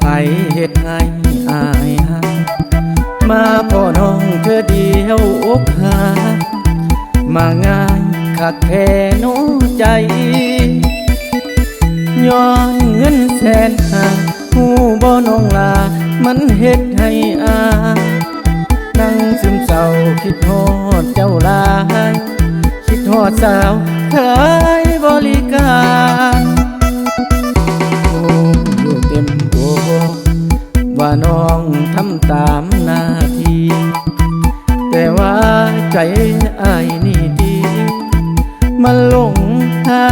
ไผเฮ็ดให้อายหามาพ่อน้องเธอเดียวอกหา มาง่ายคัดแท้น้ใจ ย้อนเงินแสนหาหูบ่น้องลา มันเฮ็ดให้อายนั่งซึมเศร้าคิดทอดเจ้าลาย คิดทอดสาวขายบริก ว่าใจอายนี่ดี มันหลงหา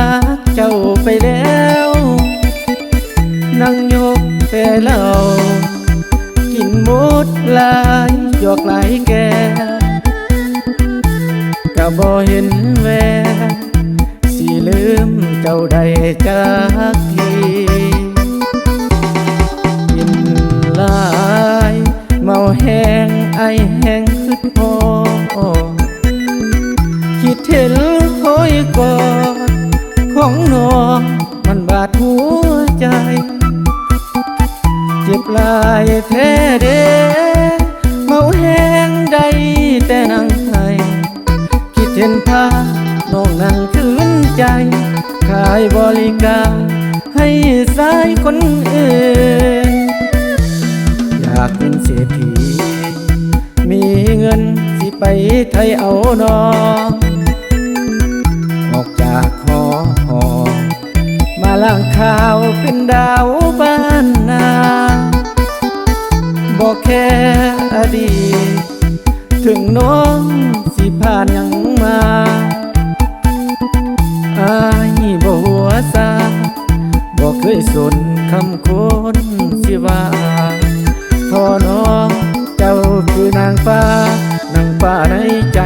เจ้าไปแล้ว นั่งยกแต่เหล้ากินมดลายหยอกหลายแกก็บ่เห็นแววสิลืมเจ้าได้จากทีกินลาย เมาแห้งไอแห้ง พอคิดเห็นคอยกอดของน้องมันบาดหัวใจ เจ็บลายแท้เด้เมาแห้งใดแต่นังไห้คิดเห็นภาพน้องนั่งคืนใจ ขายบริการให้สายคนอื่น อยากเป็นเศรษฐี งินสิไปไทยเอานองออกจากหอหอมาล่างข่าวเป็นดาวบ้านนาบอกแค่อดีตถึงน้องสิผ่านยังมาอายบ่หัวซาบอกเคยสนคำคนสิว่าพอน้องเจ้าคือนนางฟ้า ในใจ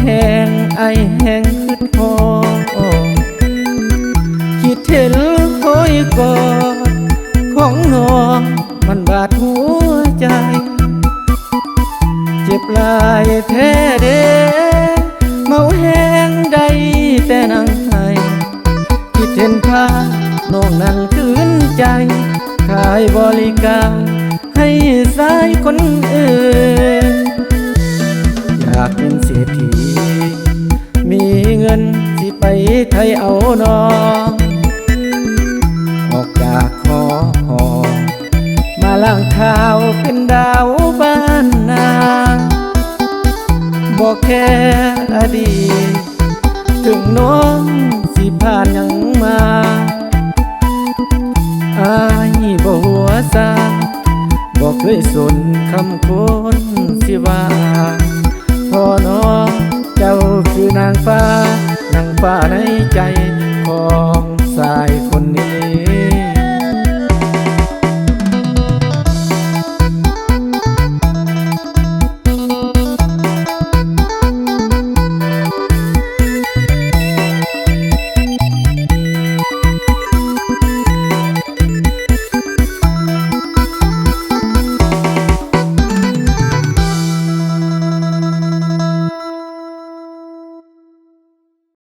แห้งไอแห้งคือทอคิดเห็นคอยกอดของน้องมันบาดหัวใจ เจ็บลายแท้เด้เมาแห้งใดแต่นังไห้คิดเห็นภาน้องนั่งคืนใจ ขายบริการให้สายคนอื่น ถึงน้องสิผ่านยังมาอายบ่หัวซาบอกเคยสนคำคนสิว่าพอน้องเจ้าคือนางฟ้านางฟ้าในใจของ